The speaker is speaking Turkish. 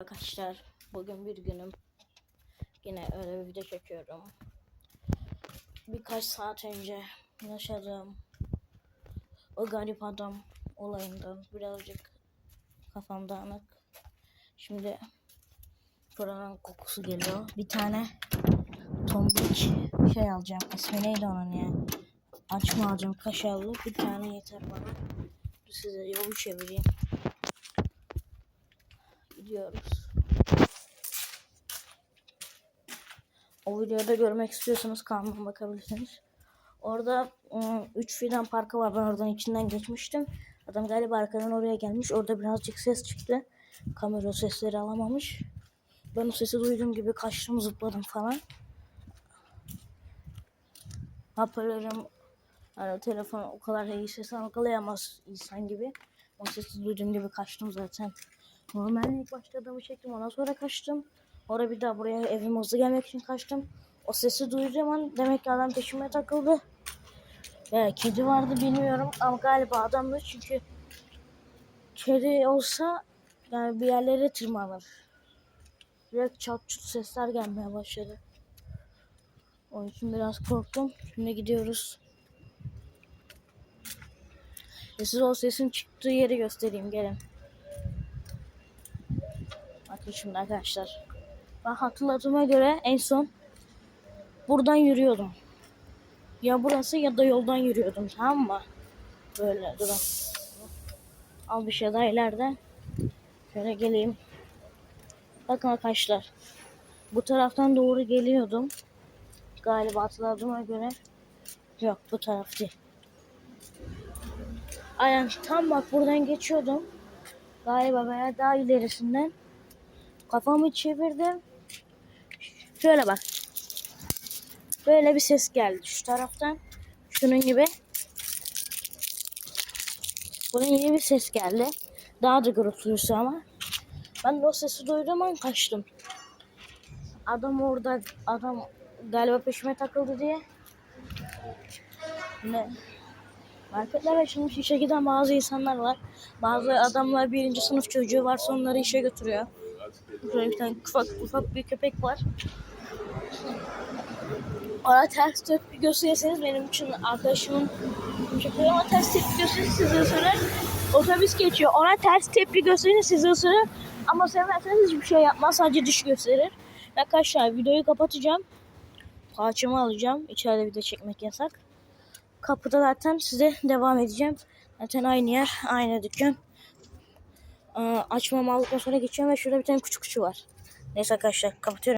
Arkadaşlar bugün bir günüm. Yine öyle bir video çekiyorum. Birkaç saat önce yaşadığım o garip adam olayından birazcık kafam dağınık. Şimdi buranın kokusu geliyor. Bir tane tombik şey alacağım. İsmi neydi onun ya? Açma alacağım kaşarlı. Bir tane yeter bana. Size yolu çevireyim. Gidiyoruz. O videoda görmek istiyorsanız kanalıma bakabilirsiniz. Orada 3 fidan parkı var. Ben oradan içinden geçmiştim. Adam galiba arkadan oraya gelmiş. Orada birazcık ses çıktı. Kamera sesleri alamamış. Ben o sesi duyduğum gibi kaçtım zıpladım falan. Hoparlörüm yani telefon o kadar iyi ses algılayamaz insan gibi. O sesi duyduğum gibi kaçtım zaten. Normalde ilk başladığımı çektim ondan sonra kaçtım. Orada bir daha buraya evime hızlı gelmek için kaçtım. O sesi duyduğum an demek ki adam peşime takıldı. Ya kedi vardı bilmiyorum ama galiba adamdı çünkü kedi olsa yani bir yerlere tırmanır. Direkt çat çut sesler gelmeye başladı. Onun için biraz korktum. Şimdi gidiyoruz. E size o sesin çıktığı yeri göstereyim gelin. Şimdi arkadaşlar. Ben hatırladığıma göre en son buradan yürüyordum. Ya burası ya da yoldan yürüyordum tamam mı? Böyle durun. Al bir şey daha ileride. Şöyle geleyim. Bakın arkadaşlar. Bu taraftan doğru geliyordum. Galiba hatırladığıma göre. Yok bu taraf değil. Aynen tam bak buradan geçiyordum. Galiba veya daha ilerisinden. Kafamı çevirdim. Şöyle bak. Böyle bir ses geldi şu taraftan. Şunun gibi. Bunun gibi bir ses geldi. Daha da gürültülüsü ama. Ben de o sesi duyduğum an kaçtım. Adam orada, adam galiba peşime takıldı diye. Ne? Marketlere şimdi işe giden bazı insanlar var. Bazı adamlar birinci sınıf çocuğu var onları işe götürüyor. Şöyle bir tane ufak ufak bir köpek var. Ona ters tepki gösterirseniz benim için arkadaşımın köpeği ona ters tepki gösterir sizi ısırır. Otobüs geçiyor. Ona ters tepki gösterir sizi ısırır. Ama sevmezseniz hiçbir şey yapmaz. Sadece diş gösterir. Arkadaşlar videoyu kapatacağım. Parçamı alacağım. İçeride video çekmek yasak. Kapıda zaten size devam edeceğim. Zaten aynı yer, aynı dükkan. Açmam aldıktan sonra geçiyorum ve şurada bir tane küçük küçük var. Neyse arkadaşlar kapatıyorum.